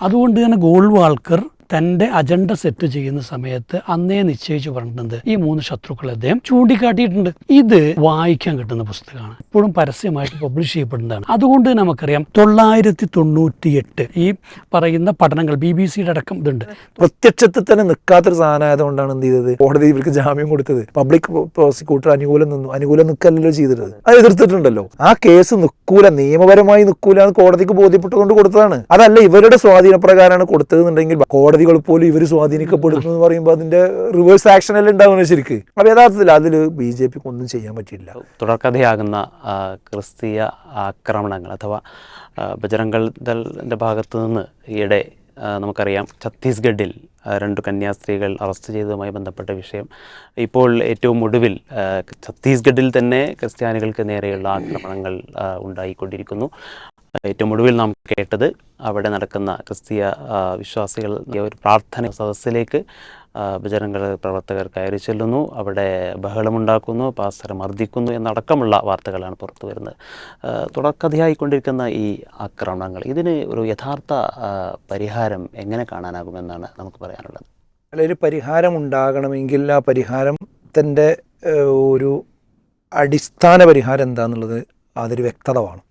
അതുകൊണ്ട് തന്നെ ഗോൾവാൾക്കർ തന്റെ അജണ്ട സെറ്റ് ചെയ്യുന്ന സമയത്ത് അന്നേ നിശ്ചയിച്ചു പറഞ്ഞിട്ടുണ്ട് ഈ മൂന്ന് ശത്രുക്കൾ അദ്ദേഹം ചൂണ്ടിക്കാട്ടിയിട്ടുണ്ട്. ഇത് വായിക്കാൻ കിട്ടുന്ന പുസ്തകമാണ്. ഇപ്പോഴും പരസ്യമായിട്ട് പബ്ലിഷ് ചെയ്യപ്പെടുന്നതാണ്. അതുകൊണ്ട് നമുക്കറിയാം തൊള്ളായിരത്തി തൊണ്ണൂറ്റി എട്ട് ഈ പറയുന്ന പഠനങ്ങൾ ബി ബി സിയുടെ അടക്കം ഇതുണ്ട്. പ്രത്യക്ഷത്തിൽ തന്നെ നിൽക്കാത്തൊരു സാധനമായതുകൊണ്ടാണ് എന്ത് ചെയ്തത്? കോടതി ഇവർക്ക് ജാമ്യം കൊടുത്തത്. പബ്ലിക് പ്രോസിക്യൂട്ടർ അനുകൂലം നിന്നു. അനുകൂലം നിൽക്കല്ലോ ചെയ്തിരുന്നത്. അത് എതിർത്തിട്ടുണ്ടല്ലോ. ആ കേസ് നിൽക്കൂല. നിയമപരമായി നിൽക്കൂല കോടതിക്ക് ബോധ്യപ്പെട്ടുകൊണ്ട് കൊടുത്തതാണ്. അതല്ല ഇവരുടെ സ്വാധീനപ്രകാരമാണ് കൊടുത്തതെന്നുണ്ടെങ്കിൽ കോടതികൾ പോലും ഇവർ സ്വാധീനിക്കപ്പെടുന്നു എന്ന് പറയുമ്പോൾ അതിന്റെ റിവേഴ്സ് ആക്ഷൻ എല്ലാം ഉണ്ടാവുന്നത് ശരിക്ക്? അപ്പൊ യഥാർത്ഥത്തിൽ അതിൽ ബി ജെ പിക്ക് ഒന്നും ചെയ്യാൻ പറ്റില്ല തുടർക്കഥയാകുന്ന ക്രിസ്തീയ ആക്രമണങ്ങൾ അഥവാ ബജറംഗൾ ദളിന്റെ ഭാഗത്തു നിന്ന് ഈയിടെ നമുക്കറിയാം ഛത്തീസ്ഗഡിൽ രണ്ട് കന്യാസ്ത്രീകൾ അറസ്റ്റ് ചെയ്തതുമായി ബന്ധപ്പെട്ട വിഷയം. ഇപ്പോൾ ഏറ്റവും ഒടുവിൽ ഛത്തീസ്ഗഡിൽ തന്നെ ക്രിസ്ത്യാനികൾക്ക് നേരെയുള്ള ആക്രമണങ്ങൾ ഉണ്ടായിക്കൊണ്ടിരിക്കുന്നു. ഏറ്റവും ഒടുവിൽ നാം കേട്ടത് അവിടെ നടക്കുന്ന ക്രിസ്തീയ വിശ്വാസികൾ ഒരു പ്രാർത്ഥന. സദസ്സിലേക്ക് ഭജനങ്ങൾ പ്രവർത്തകർ കയറി ചെല്ലുന്നു. അവിടെ ബഹളമുണ്ടാക്കുന്നു പാസ്റ്റർ മർദ്ദിക്കുന്നു എന്നടക്കമുള്ള വാർത്തകളാണ് പുറത്തു വരുന്നത്. തുടർക്കഥയായിക്കൊണ്ടിരിക്കുന്ന ഈ ആക്രമണങ്ങൾ ഇതിന് ഒരു യഥാർത്ഥ പരിഹാരം എങ്ങനെ കാണാനാകുമെന്നാണ് നമുക്ക് പറയാനുള്ളത്. അല്ല ഒരു പരിഹാരം ഉണ്ടാകണമെങ്കിൽ ആ പരിഹാരത്തിന്റെ തന്റെ ഒരു അടിസ്ഥാന പരിഹാരം എന്താണെന്നുള്ളത് അതൊരു വ്യക്തത വേണം.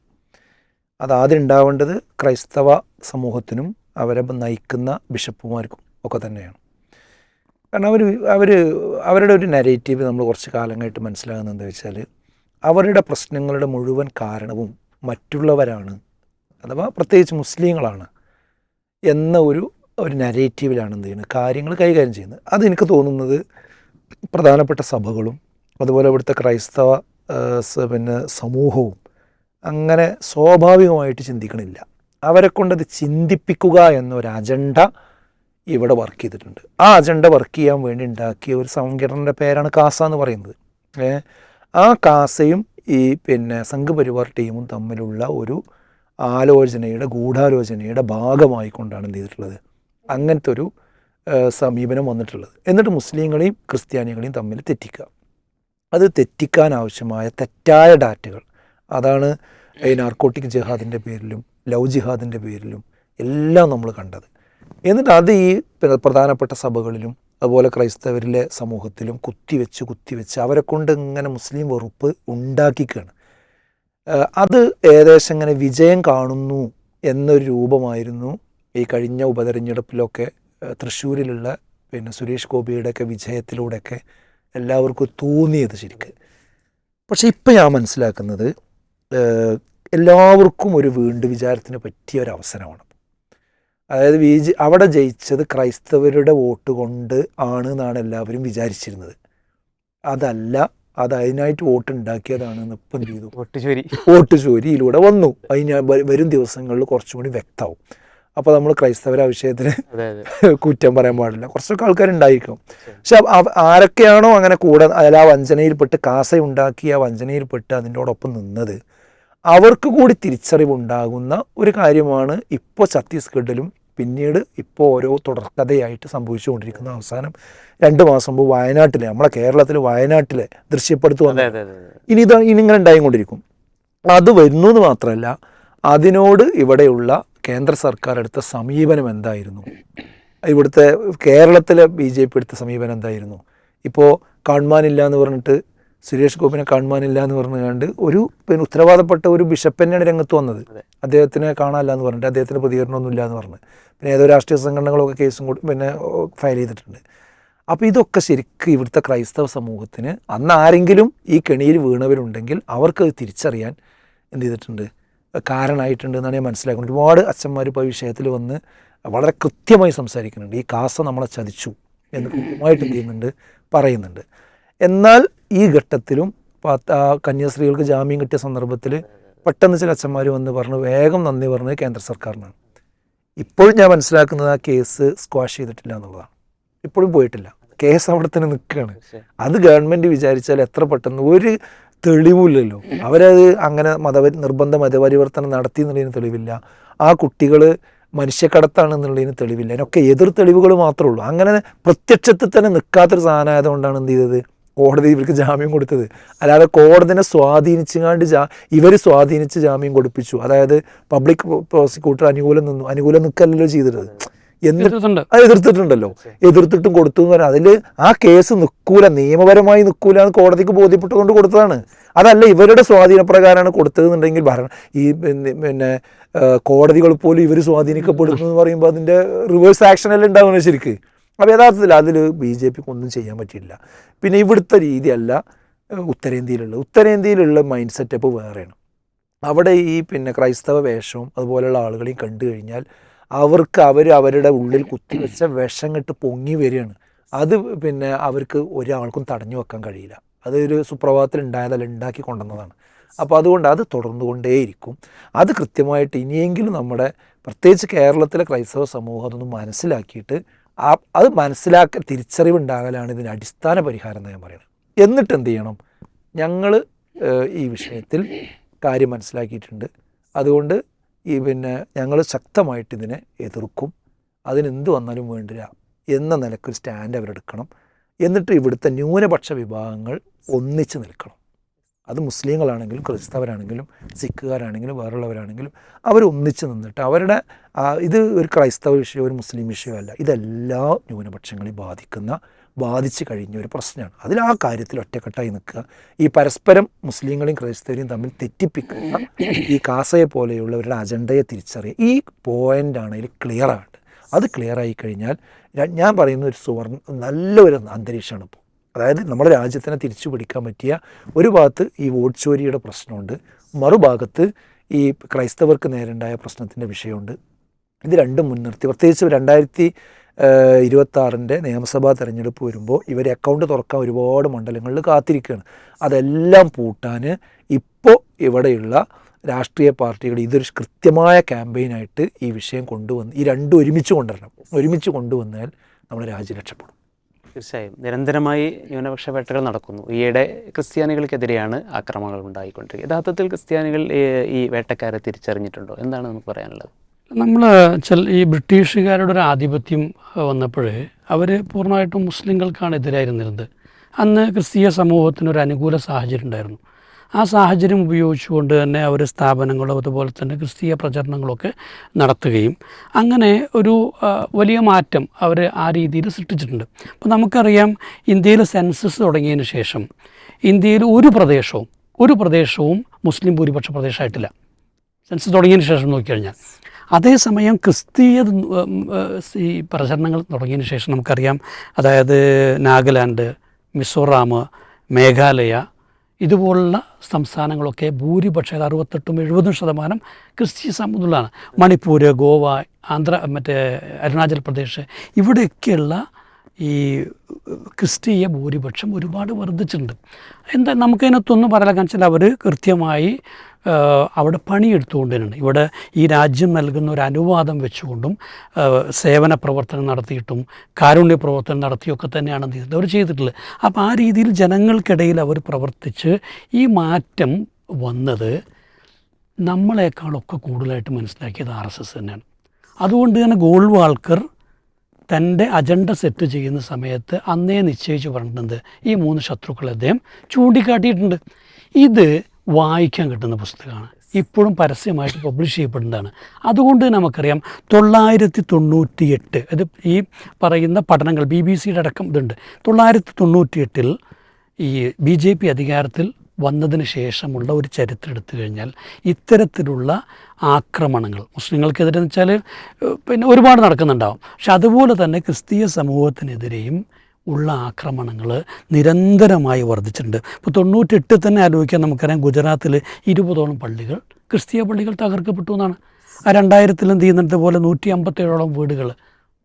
അത് ആദ്യം ഉണ്ടാവേണ്ടത് ക്രൈസ്തവ സമൂഹത്തിനും അവരെ നയിക്കുന്ന ബിഷപ്പുമാർക്കും ഒക്കെ തന്നെയാണ്. കാരണം അവർ അവർ അവരുടെ ഒരു നരേറ്റീവ് നമ്മൾ കുറച്ച് കാലങ്ങളായിട്ട് മനസ്സിലാകുന്നത് എന്താ വെച്ചാൽ അവരുടെ പ്രശ്നങ്ങളുടെ മുഴുവൻ കാരണവും മറ്റുള്ളവരാണ് അഥവാ പ്രത്യേകിച്ച് മുസ്ലിങ്ങളാണ് എന്ന ഒരു ഒരു നരേറ്റീവിലാണ് എന്ത് ചെയ്യുന്നത്? കാര്യങ്ങൾ കൈകാര്യം ചെയ്യുന്നത്. അത് എനിക്ക് തോന്നുന്നത് പ്രധാനപ്പെട്ട സഭകളും അതുപോലെ ഇവിടുത്തെ ക്രൈസ്തവ പിന്നെ സമൂഹവും അങ്ങനെ സ്വാഭാവികമായിട്ട് ചിന്തിക്കണില്ല. അവരെ കൊണ്ടത് ചിന്തിപ്പിക്കുക എന്നൊരു അജണ്ട ഇവിടെ വർക്ക് ചെയ്തിട്ടുണ്ട്. ആ അജണ്ട വർക്ക് ചെയ്യാൻ വേണ്ടി ഉണ്ടാക്കിയ ഒരു സംഘടനയുടെ പേരാണ് കാസ എന്ന് പറയുന്നത്. ആ കാസയും ഈ പിന്നെ സംഘപരിവാർ ടീമും തമ്മിലുള്ള ഒരു ആലോചനയുടെ ഗൂഢാലോചനയുടെ ഭാഗമായിക്കൊണ്ടാണ് എന്ത് ചെയ്തിട്ടുള്ളത്? അങ്ങനത്തെ ഒരു സമീപനം വന്നിട്ടുള്ളത്. എന്നിട്ട് മുസ്ലിങ്ങളെയും ക്രിസ്ത്യാനികളെയും തമ്മിൽ തെറ്റിക്കുക. അത് തെറ്റിക്കാൻ ആവശ്യമായ തെറ്റായ ഡാറ്റകൾ അതാണ് ഈ നാർക്കോട്ടിക് ജിഹാദിന്റെ പേരിലും ലവ് ജിഹാദിന്റെ പേരിലും എല്ലാം നമ്മൾ കണ്ടത്. എന്നിട്ട് അത് ഈ പ്ര- പ്രധാനപ്പെട്ട സഭകളിലും അതുപോലെ ക്രൈസ്തവരിലെ സമൂഹത്തിലും കുത്തിവെച്ച് കുത്തിവെച്ച് അവരെ കൊണ്ട് ഇങ്ങനെ മുസ്ലിം വെറുപ്പ് ഉണ്ടാക്കിക്കുകയാണ് അത് ഏകദേശം ഇങ്ങനെ വിജയം കാണുന്നു എന്നൊരു രൂപമായിരുന്നു ഈ കഴിഞ്ഞ ഉപതെരഞ്ഞെടുപ്പിലൊക്കെ തൃശ്ശൂരിലുള്ള പിന്നെ സുരേഷ് ഗോപിയുടെയൊക്കെ വിജയത്തിലൂടെയൊക്കെ എല്ലാവർക്കും തോന്നിയത് ശരിക്ക്. പക്ഷേ ഇപ്പം ഞാൻ മനസ്സിലാക്കുന്നത് എല്ലാവർക്കും ഒരു വീണ്ടു വിചാരത്തിന് പറ്റിയ ഒരു അവസരമാണ്. അതായത് വിജ അവിടെ ജയിച്ചത് ക്രൈസ്തവരുടെ വോട്ട് കൊണ്ട് ആണ് എന്നാണ് എല്ലാവരും വിചാരിച്ചിരുന്നത്. അതല്ല അത് അതിനായിട്ട് വോട്ട് ഉണ്ടാക്കിയതാണ് ഇപ്പം ചെയ്തു? വോട്ട് ചോരി. വോട്ട് ചോരിയിലൂടെ വന്നു. അതിന് വരും ദിവസങ്ങളിൽ കുറച്ചും കൂടി വ്യക്തമാവും. അപ്പോൾ നമ്മൾ ക്രൈസ്തവരെ വിഷയത്തിന് കുറ്റം പറയാൻ പാടില്ല. കുറച്ചൊക്കെ ആൾക്കാരുണ്ടായിരിക്കും. പക്ഷെ ആരൊക്കെയാണോ അങ്ങനെ കൂടെ അതിൽ ആ വഞ്ചനയിൽപ്പെട്ട് കാസ ഉണ്ടാക്കി ആ വഞ്ചനയിൽപ്പെട്ട് അതിന്റെ ഒപ്പം നിന്നത് അവർക്ക് കൂടി തിരിച്ചറിവുണ്ടാകുന്ന ഒരു കാര്യമാണ് ഇപ്പോൾ ഛത്തീസ്ഗഡിലും പിന്നീട് ഇപ്പോൾ ഓരോ തുടർക്കഥയായിട്ട് സംഭവിച്ചുകൊണ്ടിരിക്കുന്ന അവസാനം രണ്ട് മാസം മുമ്പ് വയനാട്ടിലെ നമ്മളെ കേരളത്തിൽ വയനാട്ടിലെ ദൃശ്യപ്പെടുത്തു അതെ വന്നത് അതെ അതെ അതെ. ഇനി ഇത് ഇനി ഇങ്ങനെ ഉണ്ടായിക്കൊണ്ടിരിക്കും. അത് വരുന്നു എന്ന് മാത്രമല്ല അതിനോട് ഇവിടെയുള്ള കേന്ദ്ര സർക്കാർ എടുത്ത സമീപനം എന്തായിരുന്നു? ഇവിടുത്തെ കേരളത്തിലെ ബി ജെ പി എടുത്ത സമീപനം എന്തായിരുന്നു? ഇപ്പോൾ കാണുവാനില്ല എന്ന് പറഞ്ഞിട്ട് സുരേഷ് ഗോപിനെ കാണുവാനില്ല എന്ന് പറഞ്ഞുകൊണ്ട് ഒരു പിന്നെ ഉത്തരവാദപ്പെട്ട ഒരു ബിഷപ്പ് തന്നെയാണ് രംഗത്ത് വന്നത്. അതെ. അദ്ദേഹത്തിനെ കാണാനില്ല എന്ന് പറഞ്ഞിട്ട് അദ്ദേഹത്തിന് പ്രതികരണമൊന്നുമില്ല എന്ന് പറഞ്ഞ്. പിന്നെ ഏതോ രാഷ്ട്രീയ സംഘടനകളൊക്കെ കേസും കൂടി പിന്നെ ഫയൽ ചെയ്തിട്ടുണ്ട്. അപ്പോൾ ഇതൊക്കെ ശരിക്കും ഇവിടുത്തെ ക്രൈസ്തവ സമൂഹത്തിന് അന്ന് ആരെങ്കിലും ഈ കെണിയിൽ വീണവരുണ്ടെങ്കിൽ അവർക്ക് അവർക്കത് തിരിച്ചറിയാൻ എന്ത് ചെയ്തിട്ടുണ്ട്? കാരണമായിട്ടുണ്ട് എന്നാണ് ഞാൻ മനസ്സിലാക്കുന്നത്. ഒരുപാട് അച്ഛന്മാർ ഇപ്പോൾ ഈ വിഷയത്തിൽ വന്ന് വളരെ കൃത്യമായി സംസാരിക്കുന്നുണ്ട്. ഈ കാസ നമ്മളെ ചതിച്ചു എന്ന് കൃത്യമായിട്ട് എന്ത് ചെയ്യുന്നുണ്ട്? പറയുന്നുണ്ട്. എന്നാൽ ഈ ഘട്ടത്തിലും കന്യാസ്ത്രീകൾക്ക് ജാമ്യം കിട്ടിയ സന്ദർഭത്തിൽ പെട്ടെന്ന് ചില അച്ഛന്മാർ വന്ന് പറഞ്ഞു വേഗം നന്ദി പറഞ്ഞത് കേന്ദ്ര സർക്കാരിനാണ്. ഇപ്പോഴും ഞാൻ മനസ്സിലാക്കുന്നത് ആ കേസ് സ്ക്വാഷ് ചെയ്തിട്ടില്ല എന്നുള്ളതാണ്. ഇപ്പോഴും പോയിട്ടില്ല. കേസ് അവിടെ തന്നെ നിൽക്കുകയാണ്. അത് ഗവൺമെന്റ് വിചാരിച്ചാൽ എത്ര പെട്ടെന്ന് ഒരു തെളിവില്ലല്ലോ അവരത് അങ്ങനെ മത നിർബന്ധ മതപരിവർത്തനം നടത്തി എന്നുള്ളതിന് തെളിവില്ല. ആ കുട്ടികൾ മനുഷ്യക്കടത്താണെന്നുള്ളതിന് തെളിവില്ല. അതിനൊക്കെ എതിർ തെളിവുകൾ മാത്രമേ ഉള്ളൂ. അങ്ങനെ പ്രത്യക്ഷത്തിൽ തന്നെ നിൽക്കാത്തൊരു സാധനമായതുകൊണ്ടാണ് എന്ത് ചെയ്തത്? കോടതി ഇവർക്ക് ജാമ്യം കൊടുത്തത്. അല്ലാതെ കോടതിനെ സ്വാധീനിച്ചുകൊണ്ട് ജാ ഇവർ സ്വാധീനിച്ച് ജാമ്യം കൊടുപ്പിച്ചു. അതായത് പബ്ലിക് പ്രോസിക്യൂട്ടർ അനുകൂലം നിന്നു. അനുകൂലം നിൽക്കല്ലല്ലോ ചെയ്തിരുന്നത്. എന്നിട്ട്. അത് എതിർത്തിട്ടുണ്ടല്ലോ. എതിർത്തിട്ടും കൊടുത്തു എന്ന് പറഞ്ഞാൽ അതിൽ ആ കേസ് നിൽക്കൂല. നിയമപരമായി നിൽക്കൂല എന്ന് കോടതിക്ക് ബോധ്യപ്പെട്ടുകൊണ്ട് കൊടുത്തതാണ്. അതല്ല ഇവരുടെ സ്വാധീനപ്രകാരമാണ് കൊടുത്തതെന്നുണ്ടെങ്കിൽ ഭരണം ഈ പിന്നെ കോടതികൾ പോലും ഇവർ സ്വാധീനിക്കപ്പെടുന്നു എന്ന് പറയുമ്പോൾ അതിന്റെ റിവേഴ്സ് ആക്ഷൻ എല്ലാം ഉണ്ടാവുന്നത് ശരിക്ക്? അപ്പോൾ യഥാർത്ഥത്തിൽ അതിൽ ബി ജെ പിക്ക് ഒന്നും ചെയ്യാൻ പറ്റില്ല പിന്നെ ഇവിടുത്തെ രീതിയല്ല ഉത്തരേന്ത്യയിലുള്ള ഉത്തരേന്ത്യയിലുള്ള മൈൻഡ് സെറ്റപ്പ് വേറെയാണ്. അവിടെ ഈ പിന്നെ ക്രൈസ്തവ വേഷവും അതുപോലെയുള്ള ആളുകളെയും കണ്ടു കഴിഞ്ഞാൽ അവർക്ക് അവർ അവരുടെ ഉള്ളിൽ കുത്തിവെച്ച വിഷം കെട്ട് പൊങ്ങി വരികയാണ്. അത് പിന്നെ അവർക്ക് ഒരാൾക്കും തടഞ്ഞു വെക്കാൻ കഴിയില്ല. അതൊരു സുപ്രഭാതത്തിൽ ഉണ്ടായതല്ല ഉണ്ടാക്കി കൊണ്ടുവന്നതാണ്. അപ്പോൾ അതുകൊണ്ട് അത് തുടർന്നുകൊണ്ടേയിരിക്കും. അത് കൃത്യമായിട്ട് ഇനിയെങ്കിലും നമ്മുടെ പ്രത്യേകിച്ച് കേരളത്തിലെ ക്രൈസ്തവ സമൂഹം അതൊന്ന് മനസ്സിലാക്കിയിട്ട് ആ അത് മനസ്സിലാക്ക തിരിച്ചറിവുണ്ടാകലാണ് ഇതിന് അടിസ്ഥാന പരിഹാരം എന്ന് ഞാൻ പറയുന്നത്. എന്നിട്ട് എന്ത് ചെയ്യണം? ഞങ്ങൾ ഈ വിഷയത്തിൽ കാര്യം മനസ്സിലാക്കിയിട്ടുണ്ട്. അതുകൊണ്ട് ഈ പിന്നെ ഞങ്ങൾ ശക്തമായിട്ട് ഇതിനെ എതിർക്കും. അതിനെന്ത് വന്നാലും വേണ്ടില്ല എന്ന നിലക്കൊരു സ്റ്റാൻഡ് അവരെടുക്കണം. എന്നിട്ട് ഇവിടുത്തെ ന്യൂനപക്ഷ വിഭാഗങ്ങൾ ഒന്നിച്ച് നിൽക്കണം. അത് മുസ്ലിങ്ങളാണെങ്കിലും ക്രിസ്തവരാണെങ്കിലും സിഖുകാരാണെങ്കിലും വേറുള്ളവരാണെങ്കിലും അവർ ഒന്നിച്ച് നിന്നിട്ട് അവരുടെ ഇത് ഒരു ക്രൈസ്തവ വിഷയം ഒരു മുസ്ലിം വിഷയമല്ല ഇതെല്ലാ ന്യൂനപക്ഷങ്ങളെയും ബാധിക്കുന്ന ബാധിച്ചു കഴിഞ്ഞ ഒരു പ്രശ്നമാണ്. അതിൽ ആ കാര്യത്തിൽ ഒറ്റക്കെട്ടായി നിൽക്കുക. ഈ പരസ്പരം മുസ്ലിങ്ങളെയും ക്രൈസ്തവരെയും തമ്മിൽ തെറ്റിപ്പിക്കുന്ന ഈ കാസയെ പോലെയുള്ളവരുടെ അജണ്ടയെ തിരിച്ചറിയുക. ഈ പോയിന്റാണ് അതിൽ ആകേണ്ടത് അത് ക്ലിയർ ആയി കഴിഞ്ഞാൽ ഞാൻ പറയുന്ന ഒരു സുവർണ നല്ലൊരു അന്തരീക്ഷമാണ് ഇപ്പോൾ. അതായത് നമ്മുടെ രാജ്യത്തിനെ തിരിച്ചു പിടിക്കാൻ പറ്റിയ ഒരു ഭാഗത്ത് ഈ വോട്ട് ചോരിയുടെ പ്രശ്നമുണ്ട് മറുഭാഗത്ത് ഈ ക്രൈസ്തവർക്ക് നേരുണ്ടായ പ്രശ്നത്തിന്റെ വിഷയമുണ്ട്. ഇത് രണ്ടും മുൻനിർത്തി. പ്രത്യേകിച്ച് രണ്ടായിരത്തി ഇരുപത്താറിന്റെ നിയമസഭാ തെരഞ്ഞെടുപ്പ് വരുമ്പോൾ ഇവർ അക്കൗണ്ട് തുറക്കാൻ ഒരുപാട് മണ്ഡലങ്ങളിൽ കാത്തിരിക്കുകയാണ്. അതെല്ലാം പൂട്ടാൻ ഇപ്പോൾ ഇവിടെയുള്ള രാഷ്ട്രീയ പാർട്ടികൾ ഇതൊരു കൃത്യമായ ക്യാമ്പയിനായിട്ട് ഈ വിഷയം കൊണ്ടുവന്ന് ഈ രണ്ടും ഒരുമിച്ച് കൊണ്ടുവരണം. ഒരുമിച്ച് കൊണ്ടുവന്നാൽ നമ്മുടെ രാജ്യം രക്ഷപ്പെടും. തീർച്ചയായും. നിരന്തരമായി ന്യൂനപക്ഷ വേട്ടകൾ നടക്കുന്നു. ഈയിടെ ക്രിസ്ത്യാനികൾക്കെതിരെയാണ് ആക്രമണങ്ങൾ ഉണ്ടായിക്കൊണ്ടിരിക്കുന്നത്. യഥാർത്ഥത്തിൽ ക്രിസ്ത്യാനികൾ ഈ- വേട്ടക്കാരെ തിരിച്ചറിഞ്ഞിട്ടുണ്ടോ? എന്താണ് നമുക്ക് പറയാനുള്ളത്? നമ്മൾ ചില ഈ ബ്രിട്ടീഷുകാരുടെ ഒരു ആധിപത്യം വന്നപ്പോൾ അവർ പൂർണമായിട്ടും മുസ്ലിങ്ങൾക്കാണ് എതിരായിരുന്നിരുന്നത്. അന്ന് ക്രിസ്തീയ സമൂഹത്തിന് ഒരു അനുകൂല സാഹചര്യം ഉണ്ടായിരുന്നു. ആ സാഹചര്യം ഉപയോഗിച്ചുകൊണ്ട് തന്നെ അവർ സ്ഥാപനങ്ങളും അതുപോലെ തന്നെ ക്രിസ്തീയ പ്രചരണങ്ങളൊക്കെ നടത്തുകയും അങ്ങനെ ഒരു വലിയ മാറ്റം അവർ ആ രീതിയിൽ സൃഷ്ടിച്ചിട്ടുണ്ട്. അപ്പോൾ നമുക്കറിയാം ഇന്ത്യയിൽ സെൻസസ് തുടങ്ങിയതിന് ശേഷം ഇന്ത്യയിൽ ഒരു പ്രദേശവും ഒരു പ്രദേശവും മുസ്ലിം ഭൂരിപക്ഷ പ്രദേശമായിട്ടില്ല. സെൻസസ് തുടങ്ങിയതിന് ശേഷം നോക്കിക്കഴിഞ്ഞാൽ. അതേസമയം ക്രിസ്തീയ ഈ പ്രചരണങ്ങൾ തുടങ്ങിയതിന് ശേഷം നമുക്കറിയാം അതായത് നാഗാലാൻഡ് മിസോറാം മേഘാലയ ഇതുപോലുള്ള സംസ്ഥാനങ്ങളൊക്കെ ഭൂരിപക്ഷം അറുപത്തെട്ടും എഴുപതും ശതമാനം ക്രിസ്ത്യൻ സമുദ്രമാണ് മണിപ്പൂർ ഗോവ ആന്ധ്ര മറ്റേ അരുണാചൽ പ്രദേശ് ഇവിടെയൊക്കെയുള്ള ഈ ക്രിസ്തീയ ഭൂരിപക്ഷം ഒരുപാട് വർദ്ധിച്ചിട്ടുണ്ട്. എന്താ നമുക്കതിനകത്തൊന്നും പറയാൻ കാണിച്ചാൽ അവർ കൃത്യമായി അവിടെ പണിയെടുത്തുകൊണ്ട് തന്നെയാണ് ഇവിടെ ഈ രാജ്യം നൽകുന്ന ഒരു അനുവാദം വെച്ചുകൊണ്ടും സേവന പ്രവർത്തനം നടത്തിയിട്ടും കാരുണ്യ പ്രവർത്തനം നടത്തിയൊക്കെ തന്നെയാണ് അവർ ചെയ്തിട്ടുള്ളത്. അപ്പോൾ ആ രീതിയിൽ ജനങ്ങൾക്കിടയിൽ അവർ പ്രവർത്തിച്ച് ഈ മാറ്റം വന്നത് നമ്മളെക്കാളൊക്കെ കൂടുതലായിട്ട് മനസ്സിലാക്കിയത് ആർ എസ് എസ് തന്നെയാണ്. അതുകൊണ്ട് തന്നെ ഗോൾവാൾക്കർ തന്റെ അജണ്ട സെറ്റ് ചെയ്യുന്ന സമയത്ത് അന്നേ നിശ്ചയിച്ച് പറഞ്ഞിട്ടുണ്ട് ഈ മൂന്ന് ശത്രുക്കളെ അദ്ദേഹം ചൂണ്ടിക്കാട്ടിയിട്ടുണ്ട്. ഇത് വായിക്കാൻ കിട്ടുന്ന പുസ്തകമാണ്. ഇപ്പോഴും പരസ്യമായിട്ട് പബ്ലിഷ് ചെയ്യപ്പെടുന്നതാണ്. അതുകൊണ്ട് തന്നെ നമുക്കറിയാം തൊള്ളായിരത്തി തൊണ്ണൂറ്റി എട്ട് അത് ഈ പറയുന്ന പഠനങ്ങൾ ബി ബി സിയുടെ അടക്കം ഇതുണ്ട്. തൊള്ളായിരത്തി തൊണ്ണൂറ്റി എട്ടിൽ ഈ ബി ജെ പി അധികാരത്തിൽ വന്നതിന് ശേഷമുള്ള ഒരു ചരിത്രം എടുത്തു കഴിഞ്ഞാൽ ഇത്തരത്തിലുള്ള ആക്രമണങ്ങൾ മുസ്ലിങ്ങൾക്കെതിരെ എന്ന് വെച്ചാൽ പിന്നെ ഒരുപാട് നടക്കുന്നുണ്ടാവും. പക്ഷെ അതുപോലെ തന്നെ ക്രിസ്തീയ സമൂഹത്തിനെതിരെയും ഉള്ള ആക്രമണങ്ങൾ നിരന്തരമായി വർദ്ധിച്ചിട്ടുണ്ട്. ഇപ്പോൾ തൊണ്ണൂറ്റെട്ട് തന്നെ ആലോചിക്കാൻ നമുക്കറിയാം ഗുജറാത്തിൽ ഇരുപതോളം പള്ളികൾ ക്രിസ്തീയ പള്ളികൾ തകർക്കപ്പെട്ടു എന്നാണ്. ആ രണ്ടായിരത്തിൽ തീയുന്നിടത്ത് പോലെ നൂറ്റി അമ്പത്തേഴോളം വീടുകൾ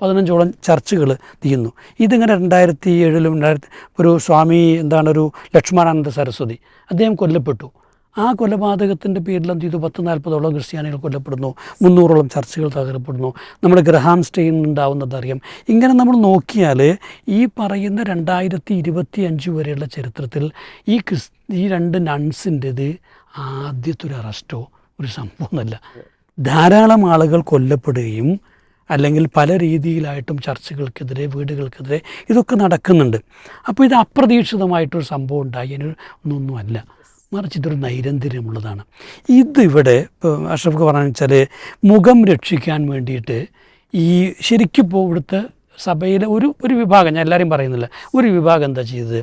പതിനഞ്ചോളം ചർച്ചുകൾ തീയുന്നു. ഇതിങ്ങനെ രണ്ടായിരത്തി ഏഴിലും രണ്ടായിരത്തി ഒരു സ്വാമി എന്താണ് ഒരു ലക്ഷ്മണാനന്ദ സരസ്വതി അദ്ദേഹം കൊല്ലപ്പെട്ടു. ആ കൊലപാതകത്തിന്റെ പേരിൽ എന്ത് ചെയ്തു? പത്ത് നാൽപ്പതോളം ക്രിസ്ത്യാനികൾ കൊല്ലപ്പെടുന്നു. മുന്നൂറോളം ചർച്ചകൾ തകർപ്പെടുന്നു നമ്മുടെ ഗ്രഹാം സ്റ്റെയിൻ ഉണ്ടാവുന്നത് അറിയാം. ഇങ്ങനെ നമ്മൾ നോക്കിയാൽ ഈ പറയുന്ന രണ്ടായിരത്തി ഇരുപത്തി അഞ്ച് വരെയുള്ള ചരിത്രത്തിൽ ഈ ക്രിസ് ഈ രണ്ട് നൺസിന്റെത് ആദ്യത്തെ ഒരു അറസ്റ്റോ ഒരു സംഭവമൊന്നുമല്ല ധാരാളം ആളുകൾ കൊല്ലപ്പെടുകയും അല്ലെങ്കിൽ പല രീതിയിലായിട്ടും ചർച്ചകൾക്കെതിരെ വീടുകൾക്കെതിരെ ഇതൊക്കെ നടക്കുന്നുണ്ട്. അപ്പോൾ ഇത് അപ്രതീക്ഷിതമായിട്ടൊരു സംഭവം ഉണ്ടായി. അതിന് ഒന്നൊന്നുമല്ല. മറിച്ച് ഇതൊരു നൈരന്തര്യമുള്ളതാണ്. ഇതിവിടെ ഇപ്പോൾ അഷ്റഫ് പറഞ്ഞു വെച്ചാൽ മുഖം രക്ഷിക്കാൻ വേണ്ടിയിട്ട് ഈ ശരിക്കും ഇപ്പോൾ ഇവിടുത്തെ സഭയിലെ ഒരു ഒരു വിഭാഗം ഞാൻ എല്ലാവരും പറയുന്നില്ല ഒരു വിഭാഗം എന്താ ചെയ്തത്?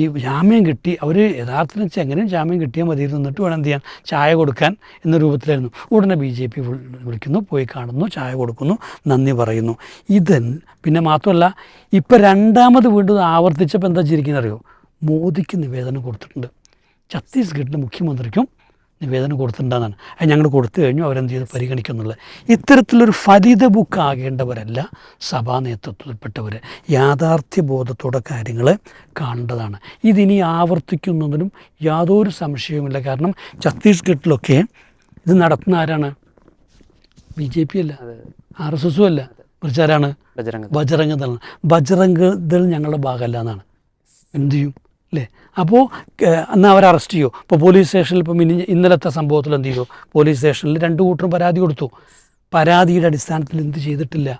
ഈ ജാമ്യം കിട്ടി അവർ യഥാർത്ഥത്തിൽ വെച്ചാൽ എങ്ങനെയും ജാമ്യം കിട്ടിയാൽ മതി നിന്നിട്ട് വേണം എന്ത് ചെയ്യാൻ? ചായ കൊടുക്കാൻ എന്ന രൂപത്തിലായിരുന്നു. ഉടനെ ബി ജെ പി വിളിക്കുന്നു പോയി കാണുന്നു ചായ കൊടുക്കുന്നു നന്ദി പറയുന്നു. ഇത് പിന്നെ മാത്രമല്ല ഇപ്പം രണ്ടാമത് വീണ്ടും ആവർത്തിച്ചപ്പോൾ എന്താ ചെയ്തിരിക്കുന്നത് അറിയോ മോദിക്ക് നിവേദനം കൊടുത്തിട്ടുണ്ട്. ഛത്തീസ്ഗഡിലെ മുഖ്യമന്ത്രിക്കും നിവേദനം കൊടുത്തിട്ടുണ്ടെന്നാണ്. അത് ഞങ്ങൾ കൊടുത്തു കഴിഞ്ഞു അവരെന്ത് ചെയ്ത്? പരിഗണിക്കുന്നുള്ളത് ഇത്തരത്തിലൊരു ഫലിത ബുക്ക് ആകേണ്ടവരല്ല സഭാ നേതൃത്വത്തിൽപ്പെട്ടവർ യാഥാർത്ഥ്യ ബോധത്തോടെ കാര്യങ്ങൾ കാണേണ്ടതാണ്. ഇതിനി ആവർത്തിക്കുന്നതിനും യാതൊരു സംശയവുമില്ല. കാരണം ഛത്തീസ്ഗഡിലൊക്കെ ഇത് നടത്തുന്ന ആരാണ്? ബി ജെ പി അല്ല. ആർ എസ് എസും അല്ല. മറിച്ച് ആരാണ് ബജറംഗ് ദൾ. ബജറംഗ് ദൾ ഞങ്ങളുടെ ഭാഗമല്ല എന്നാണ്. എന്ത് ചെയ്യും? അല്ലേ അപ്പോൾ എന്നാൽ അവർ അറസ്റ്റ് ചെയ്യുമോ ഇപ്പോൾ പോലീസ് സ്റ്റേഷനിൽ ഇപ്പം ഇനി ഇന്നലത്തെ സംഭവത്തിൽ എന്ത് ചെയ്തു? പോലീസ് സ്റ്റേഷനിൽ രണ്ട് കൂട്ടരും പരാതി കൊടുത്തു. പരാതിയുടെ അടിസ്ഥാനത്തിൽ എന്ത് ചെയ്തിട്ടില്ല?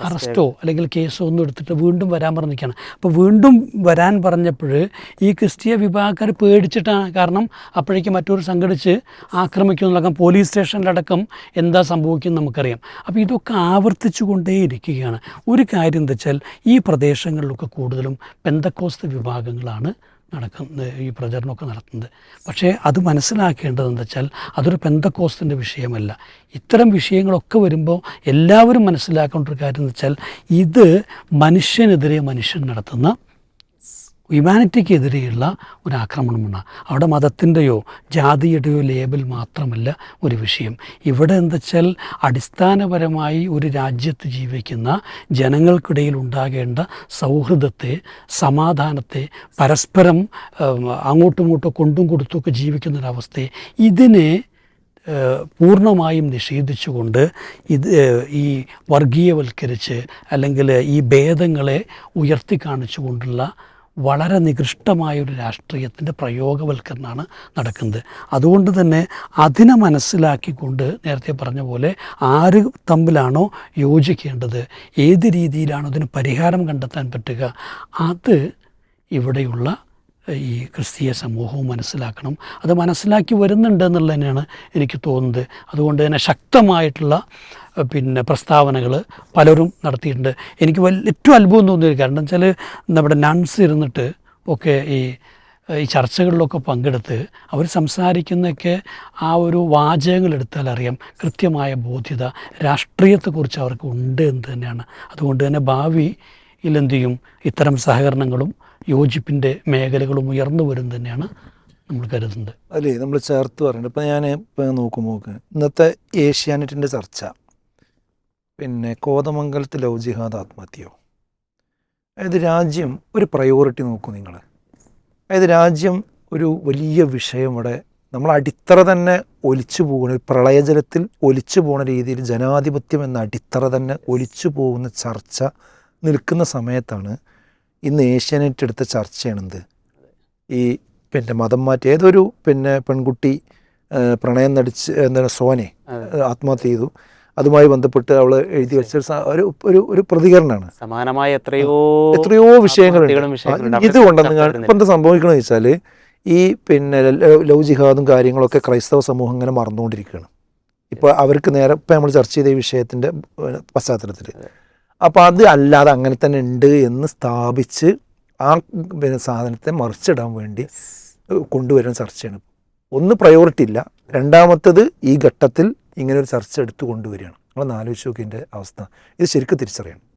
അറസ്റ്റോ അല്ലെങ്കിൽ കേസോ ഒന്നും എടുത്തിട്ട് വീണ്ടും വരാൻ പറഞ്ഞിരിക്കുകയാണ് അപ്പോൾ വീണ്ടും വരാൻ പറഞ്ഞപ്പോൾ ഈ ക്രിസ്തീയ വിഭാഗക്കാർ പേടിച്ചിട്ടാണ് കാരണം അപ്പോഴേക്കും മറ്റൊരു സംഘടിച്ച് ആക്രമിക്കുമെന്നടക്കം പോലീസ് സ്റ്റേഷനിലടക്കം എന്താ സംഭവിക്കും നമുക്കറിയാം. അപ്പോൾ ഇതൊക്കെ ആവർത്തിച്ചു കൊണ്ടേയിരിക്കുകയാണ് ഒരു കാര്യം എന്താ വെച്ചാൽ ഈ പ്രദേശങ്ങളിലൊക്കെ കൂടുതലും പെന്തക്കോസ്ത വിഭാഗങ്ങളാണ് നടക്കുന്ന ഈ പ്രചരണമൊക്കെ നടത്തുന്നത്. പക്ഷേ അത് മനസ്സിലാക്കേണ്ടത് എന്താ വെച്ചാൽ അതൊരു പെന്തക്കോസ്തിന്റെ വിഷയമല്ല. ഇത്തരം വിഷയങ്ങളൊക്കെ വരുമ്പോൾ എല്ലാവരും മനസ്സിലാക്കേണ്ട ഒരു കാര്യം എന്ന് വെച്ചാൽ ഇത് മനുഷ്യനെതിരെ മനുഷ്യൻ നടത്തുന്ന ഹ്യൂമാനിറ്റിക്കെതിരെയുള്ള ഒരു ആക്രമണമാണ് അവിടെ മതത്തിന്റെയോ ജാതിയുടെയോ ലേബൽ മാത്രമല്ല ഒരു വിഷയം. ഇവിടെ എന്താ വെച്ചാൽ അടിസ്ഥാനപരമായി ഒരു രാജ്യത്ത് ജീവിക്കുന്ന ജനങ്ങൾക്കിടയിൽ ഉണ്ടാകേണ്ട സൗഹൃദത്തെ സമാധാനത്തെ പരസ്പരം അങ്ങോട്ടും ഇങ്ങോട്ടും കൊണ്ടും കൊടുത്തുമൊക്കെ ജീവിക്കുന്നൊരവസ്ഥയെ ഇതിനെ പൂർണമായും നിഷേധിച്ചുകൊണ്ട് ഇത് ഈ വർഗീയവൽക്കരിച്ച് അല്ലെങ്കിൽ ഈ ഭേദങ്ങളെ ഉയർത്തി കാണിച്ചുകൊണ്ടുള്ള വളരെ നികൃഷ്ടമായ ഒരു രാഷ്ട്രീയത്തിന്റെ പ്രയോഗവൽക്കരണമാണ് നടക്കുന്നത്. അതുകൊണ്ട് തന്നെ അതിനെ മനസ്സിലാക്കിക്കൊണ്ട് നേരത്തെ പറഞ്ഞ പോലെ ആര് തമ്മിലാണോ യോജിക്കേണ്ടത് ഏത് രീതിയിലാണോ അതിന് പരിഹാരം കണ്ടെത്താൻ പറ്റുക അത് ഇവിടെയുള്ള ഈ ക്രിസ്തീയ സമൂഹവും മനസ്സിലാക്കണം. അത് മനസ്സിലാക്കി വരുന്നുണ്ട് എന്നുള്ളത് തന്നെയാണ് എനിക്ക് തോന്നുന്നത്. അതുകൊണ്ട് തന്നെ ശക്തമായിട്ടുള്ള പിന്നെ പ്രസ്താവനകൾ പലരും നടത്തിയിട്ടുണ്ട്. എനിക്ക് വലിയ ഏറ്റവും അത്ഭുതം തോന്നിയൊരു കാരണം വെച്ചാൽ നമ്മുടെ നൺസ് ഇരുന്നിട്ട് ഒക്കെ ഈ ഈ ചർച്ചകളിലൊക്കെ പങ്കെടുത്ത് അവർ സംസാരിക്കുന്നൊക്കെ ആ ഒരു വാചകങ്ങൾ എടുത്താൽ അറിയാം. കൃത്യമായ ബോധ്യത രാഷ്ട്രീയത്തെക്കുറിച്ച് അവർക്ക് ഉണ്ട് എന്ന് തന്നെയാണ്. അതുകൊണ്ട് തന്നെ ഭാവിയിൽ എന്തു ചെയ്യും? ഇത്തരം സഹകരണങ്ങളും യോജിപ്പിന്റെ മേഖലകളും ഉയർന്നു വരും തന്നെയാണ് നമ്മൾ കരുതുന്നത്. അല്ലേ നമ്മൾ ചേർത്ത് പറയുന്നത് ഇപ്പം ഞാൻ ഇപ്പം നോക്കുമ്പോൾ ഇന്നത്തെ ഏഷ്യാനെറ്റിന്റെ ചർച്ച. പിന്നെ കോതമംഗലത്ത് ലവ് ജിഹാദ് ആത്മഹത്യയോ? അതായത് രാജ്യം ഒരു പ്രയോറിറ്റി നോക്കൂ നിങ്ങൾ അതായത് രാജ്യം ഒരു വലിയ വിഷയം ഇവിടെ നമ്മൾ അടിത്തറ തന്നെ ഒലിച്ചു പോകുന്ന ഒരു പ്രളയജലത്തിൽ ഒലിച്ചു പോകുന്ന രീതിയിൽ ജനാധിപത്യം എന്ന അടിത്തറ തന്നെ ഒലിച്ചു പോകുന്ന ചർച്ച നിൽക്കുന്ന സമയത്താണ് ഇന്ന് ഏഷ്യാനെറ്റ് എടുത്ത ചർച്ചയാണ് ചർച്ചയാണെന്ത്? ഈ പിന്നെ മതം മാറ്റി ഏതൊരു പിന്നെ പെൺകുട്ടി പ്രണയം നടിച്ച് എന്താണ് സോനെ ആത്മഹത്യ ചെയ്തു. അതുമായി ബന്ധപ്പെട്ട് അവൾ എഴുതി വെച്ച ഒരു ഒരു ഒരു പ്രതികരണമാണ് സമാനമായ എത്രയോ എത്രയോ വിഷയങ്ങൾ ഇത് കൊണ്ടെന്ന്. ഇപ്പം എന്താ സംഭവിക്കണമെന്ന് വെച്ചാൽ ഈ പിന്നെ ലവ് ജിഹാദും കാര്യങ്ങളൊക്കെ ക്രൈസ്തവ സമൂഹം ഇങ്ങനെ മറന്നുകൊണ്ടിരിക്കുകയാണ്. ഇപ്പോൾ അവർക്ക് നേരെ ഇപ്പം നമ്മൾ ചർച്ച ചെയ്ത ഈ വിഷയത്തിന്റെ പശ്ചാത്തലത്തിൽ അപ്പോൾ അത് അല്ലാതെ അങ്ങനെ തന്നെ ഉണ്ട് എന്ന് സ്ഥാപിച്ച് ആ പിന്നെ സാധനത്തെ മറിച്ചിടാൻ വേണ്ടി കൊണ്ടുവരുന്ന ചർച്ചയാണ്. ഒന്ന് പ്രയോറിറ്റി ഇല്ല. രണ്ടാമത്തത് ഈ ഘട്ടത്തിൽ ഇങ്ങനെ ഒരു ചർച്ച എടുത്തു കൊണ്ടുവരികയാണ്. നമ്മളൊന്ന് ആലോചിച്ച് നോക്കിയതിന്റെ അവസ്ഥ. ഇത് ശരിക്കും തിരിച്ചറിയണം.